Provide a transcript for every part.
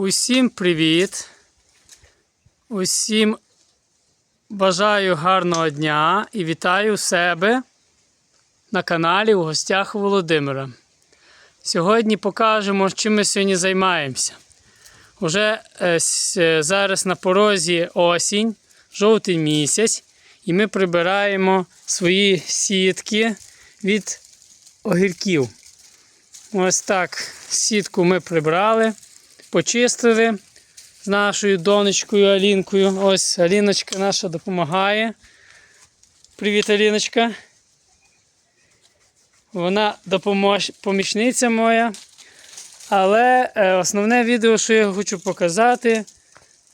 Усім привіт! Усім бажаю гарного дня і вітаю себе на каналі у гостях Володимира. Сьогодні покажемо, чим ми сьогодні займаємося. Уже е, е, зараз на порозі осінь, жовтий місяць, і ми прибираємо свої сітки від огірків. Ось так сітку ми прибрали почистили з нашою донечкою Алінкою. Ось Аліночка наша допомагає. Привіт, Аліночка. Вона допомож... помічниця моя. Але е, основне відео, що я хочу показати,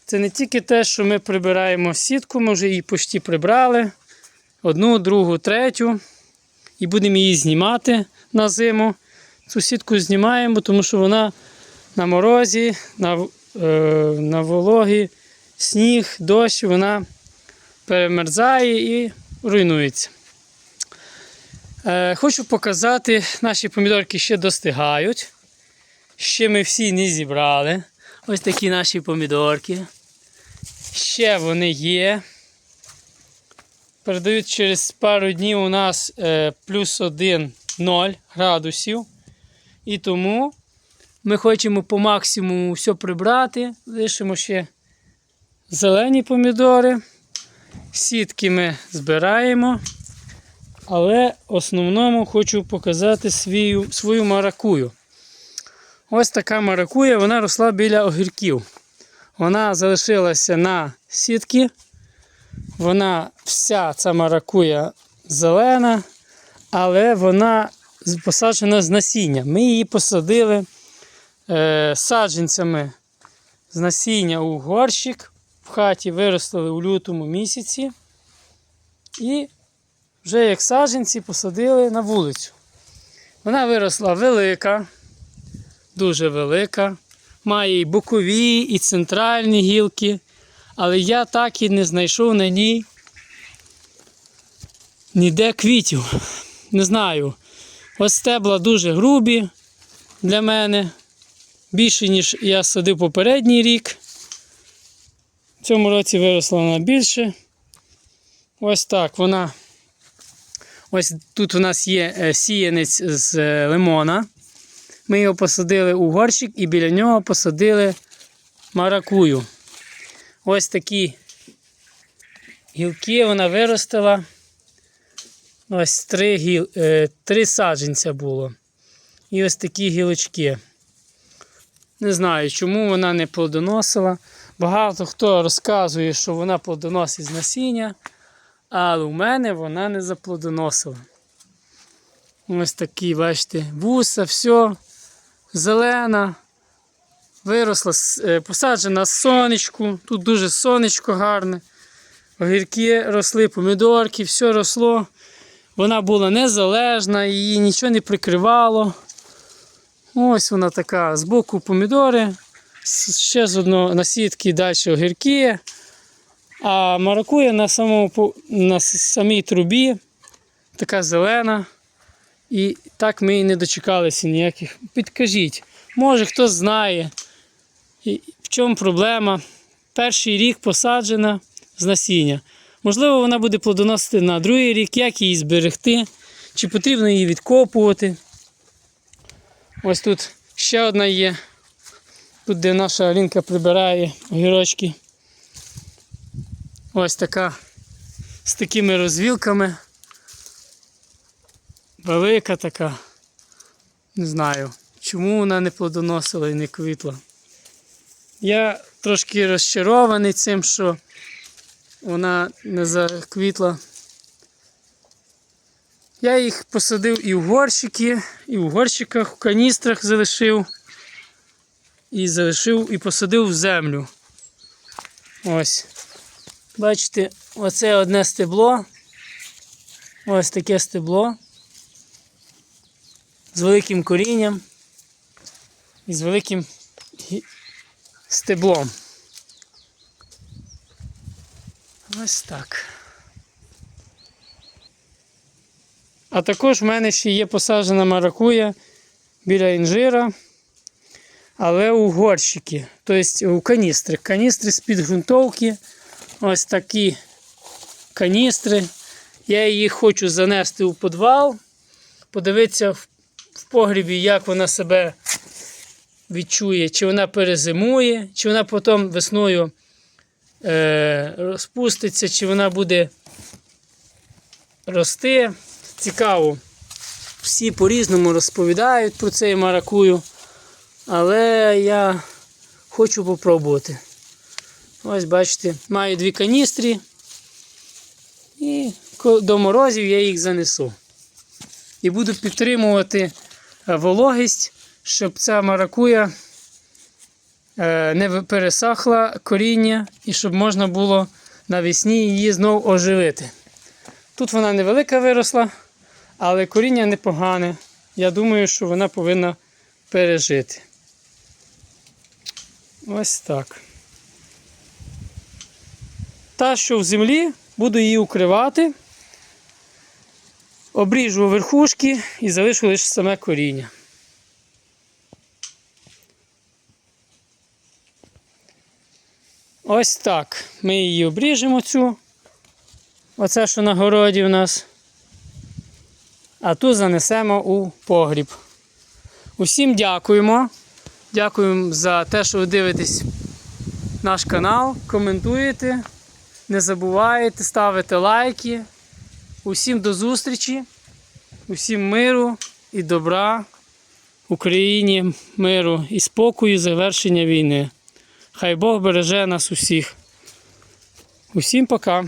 це не тільки те, що ми прибираємо сітку, ми вже її почти прибрали. Одну, другу, третю. І будемо її знімати на зиму. Цю сітку знімаємо, тому що вона на морозі, на, е, на вологі, сніг, дощ, вона перемерзає і руйнується. Е, хочу показати, наші помідорки ще достигають. Ще ми всі не зібрали. Ось такі наші помідорки. Ще вони є. Передають через пару днів у нас е, плюс 1 0 градусів. І тому ми хочемо по максимуму все прибрати. Лишимо ще зелені помідори. Сітки ми збираємо. Але в основному хочу показати свою, свою маракую. Ось така маракуя, вона росла біля огірків. Вона залишилася на сітки. Вона вся ця маракуя зелена, але вона посаджена з насіння. Ми її посадили е, саджанцями з насіння у горщик. В хаті виростили у лютому місяці. І вже як саджанці посадили на вулицю. Вона виросла велика, дуже велика. Має і бокові, і центральні гілки. Але я так і не знайшов на ній ніде квітів. Не знаю. Ось стебла дуже грубі для мене. Більше, ніж я садив попередній рік. В цьому році виросла вона більше. Ось так вона. Ось тут у нас є е, сіянець з е, лимона. Ми його посадили у горщик і біля нього посадили маракую. Ось такі гілки вона виростила. Ось три, гіл, е, три саджанця було. І ось такі гілочки. Не знаю, чому вона не плодоносила. Багато хто розказує, що вона плодоносить з насіння, але у мене вона не заплодоносила. Ось такі, бачите, вуса, все, зелена. Виросла, е, посаджена сонечку. Тут дуже сонечко гарне. Огірки росли, помідорки, все росло. Вона була незалежна, її нічого не прикривало. Ось вона така. Збоку помідори, ще з одного на сітки далі огірки. А маракуя на, на самій трубі, така зелена. І так ми і не дочекалися ніяких. Підкажіть, може хтось знає, в чому проблема. Перший рік посаджена з насіння. Можливо, вона буде плодоносити на другий рік, як її зберегти, чи потрібно її відкопувати. Ось тут ще одна є. Тут, де наша Алінка прибирає огірочки. Ось така з такими розвілками. Велика така. Не знаю, чому вона не плодоносила і не квітла. Я трошки розчарований цим, що вона не заквітла. Я їх посадив і в горщики, і в горщиках, в каністрах залишив. І залишив і посадив в землю. Ось. Бачите, оце одне стебло. Ось таке стебло. З великим корінням і з великим стеблом. Ось так. А також в мене ще є посаджена маракуя біля інжира. але у горщики, тобто у каністри. Каністри з-під ґрунтовки. Ось такі каністри. Я її хочу занести у підвал, подивитися в, в погрібі, як вона себе відчує, чи вона перезимує, чи вона потім весною е, розпуститься, чи вона буде рости. Цікаво. Всі по-різному розповідають про цей маракую, але я хочу попробувати. Ось бачите, маю дві каністри. І до морозів я їх занесу. І буду підтримувати е, вологість, щоб ця маракуя е, не пересохла коріння і щоб можна було навесні її знов оживити. Тут вона невелика виросла, але коріння непогане. Я думаю, що вона повинна пережити. Ось так. Та, що в землі, буду її укривати, обріжу верхушки і залишу лише саме коріння. Ось так. Ми її обріжемо цю. Оце, що на городі у нас. А ту занесемо у погріб. Усім дякуємо. Дякуємо за те, що ви дивитесь наш канал, коментуєте. Не забувайте ставити лайки. Усім до зустрічі, усім миру і добра Україні, миру і спокою, завершення війни. Хай Бог береже нас усіх. Усім пока.